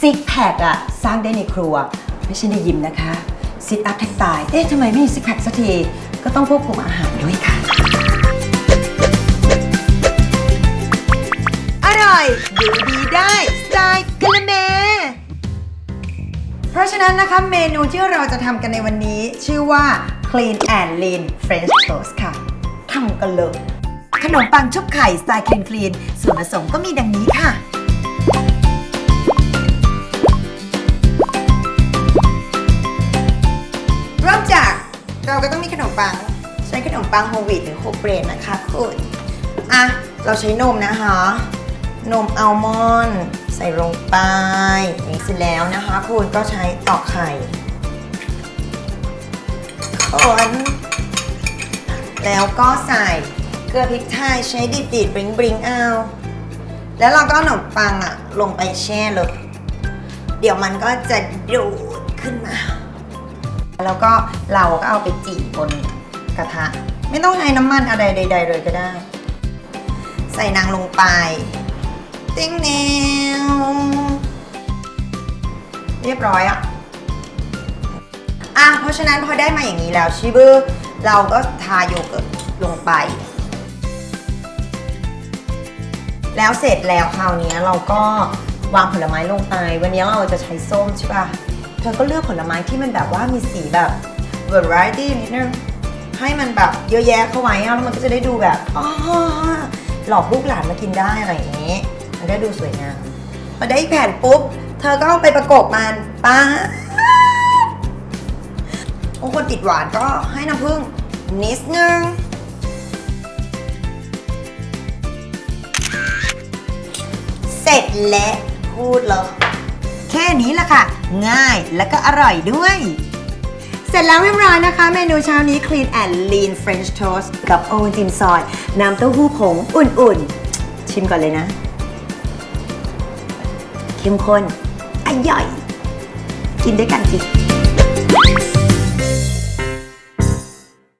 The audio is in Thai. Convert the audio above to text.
ซิกแพคอะสร้างได้ในครัว ไม่ใช่ในยิมนะคะซิทอัพแทบตาย เอ๊ะทำไมไม่มีซิกแพคสักที ก็ต้องควบคุมอาหารด้วยค่ะ อร่อยดูดีได้สไตล์กะละแม เพราะฉะนั้นนะคะเมนูที่เราจะทำกันในวันนี้ ชื่อว่า Clean and Lean French Toast ค่ะทำกันเลยขนมปังชุบไข่สไตล์ Clean Clean ส่วนผสมก็มีดังนี้ค่ะ เราก็ต้องมีขนมปัง ใช้ขนมปังโฮลวีตหรือโฮเบรดนะคะคุณอะเราใช้นมนะคะ นมอัลมอนด์ใส่ลงไปนี้เสร็จแล้วนะคะคุณก็ใช้ตอกไข่คนแล้วก็ใส่เกลือพริกไทยใช้ดิบดิบบริงบริงเอา แล้วเราก็ขนมปังอะลงไปแช่เลย เดี๋ยวมันก็จะดูดขึ้นมา แล้วก็เราก็เอาไปจีบบนกระทะ ไม่ต้องใช้น้ำมันอะไรใด ๆ เลยก็ได้ ใส่นางลงไป ติ้งแนวเรียบร้อยอะอะ เพราะฉะนั้นพอได้มาอย่างนี้แล้วชิบือเราก็ทาโยเกิร์ตลงไป แล้วเสร็จแล้วคราวนี้เราก็วางผลไม้ลงไป วันนี้เราจะใช้ส้มใช่ป่ะ เธอก็เลือกผลไม้ที่มันแบบว่ามีสีแบบ variety นิดนึงให้มันแบบเยอะแยะเข้าไว้แล้วมันก็จะได้ดูแบบอ๋อหลอกลูกหลานมากินได้อะไรอย่างนี้ มันก็ดูสวยงามพอได้แผ่นปุ๊บ เธอก็เอาไปประกบมันป้าบางคนติดหวานก็ให้น้ำผึ้งนิดนึงเสร็จและพูดเลย แค่นี้ละค่ะ ง่ายและก็อร่อยด้วย เสร็จแล้วเรียบร้อยนะคะ เมนูเช้านี้ Clean and Lean French Toast กับโอวัลตินซอยน้ำเต้าหู้ผงอุ่นๆ ชิมก่อนเลยนะ เข้มข้นอร่อย กินด้วยกันสิ